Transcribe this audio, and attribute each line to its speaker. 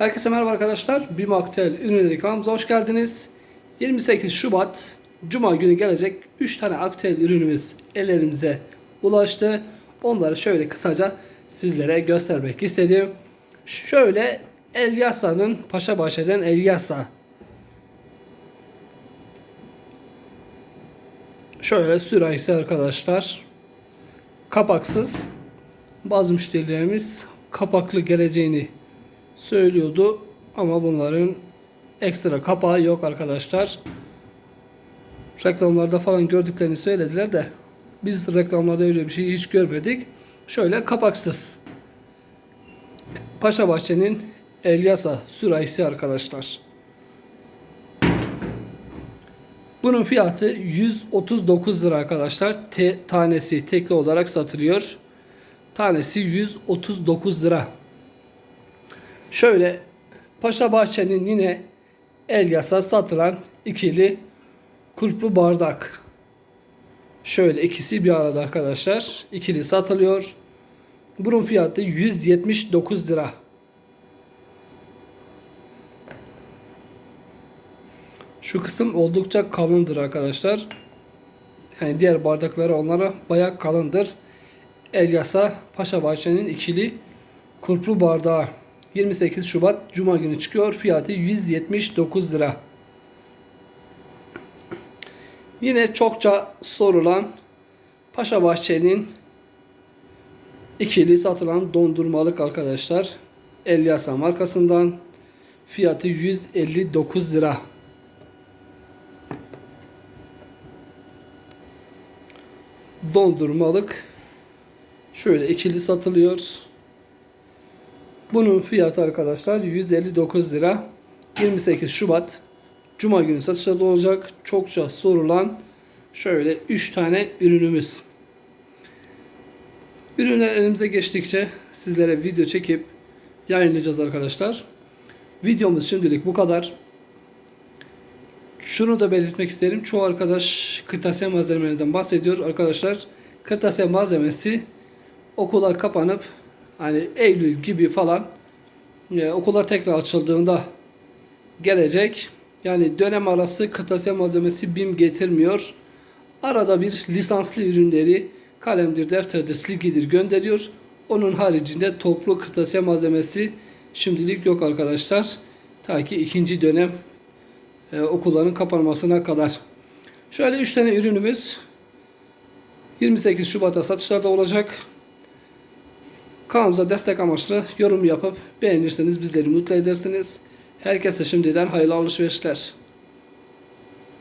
Speaker 1: Herkese merhaba arkadaşlar. BİM Aktel ürünleri kanalımıza hoş geldiniz. 28 Şubat Cuma günü gelecek 3 tane aktel ürünümüz ellerimize ulaştı. Onları şöyle kısaca sizlere göstermek istedim. Şöyle Elyasa'nın Paşabahçe'den Elyasa. Şöyle sürahisi arkadaşlar. Kapaksız. Bazı müşterilerimiz kapaklı geleceğini söylüyordu ama bunların ekstra kapağı yok arkadaşlar. Reklamlarda falan gördüklerini söylediler de biz reklamlarda öyle bir şey hiç görmedik. Şöyle kapaksız. Paşa Bahçe'nin Elyasa sürahisi arkadaşlar. Bunun fiyatı 139 lira arkadaşlar. Te, tanesi tekli olarak satılıyor. Tanesi 139 lira. Şöyle Paşa Bahçe'nin yine el yasa satılan ikili kulplu bardak. Şöyle ikisi bir arada arkadaşlar. İkili satılıyor. Bunun fiyatı 179 lira. Şu kısım oldukça kalındır arkadaşlar. Yani diğer bardakları onlara bayağı kalındır. Elyasa Paşa Bahçe'nin ikili kulplu bardağı. 28 Şubat Cuma günü çıkıyor. Fiyatı 179 lira. Yine çokça sorulan Paşa Bahçe'nin ikili satılan dondurmalık arkadaşlar. Elyasa markasından fiyatı 159 lira. Dondurmalık şöyle ikili satılıyor. Bunun fiyatı arkadaşlar 159 lira. 28 Şubat Cuma günü satışlarda olacak. Çokça sorulan şöyle 3 tane ürünümüz. Ürünler elimize geçtikçe sizlere video çekip yayınlayacağız arkadaşlar. Videomuz şimdilik bu kadar. Şunu da belirtmek isterim. Çoğu arkadaş kırtasiye malzemelerinden bahsediyor. Arkadaşlar kırtasiye malzemesi okullar kapanıp hani Eylül gibi falan e, okullar tekrar açıldığında gelecek. Yani dönem arası kırtasiye malzemesi BİM getirmiyor. Arada bir lisanslı ürünleri kalemdir, defterdir, silgidir gönderiyor. Onun haricinde toplu kırtasiye malzemesi şimdilik yok arkadaşlar. Ta ki ikinci dönem e, okulların kapanmasına kadar. Şöyle 3 tane ürünümüz 28 Şubat'ta satışlarda olacak. Kanalımıza destek amaçlı yorum yapıp beğenirseniz bizleri mutlu edersiniz. Herkese şimdiden hayırlı alışverişler.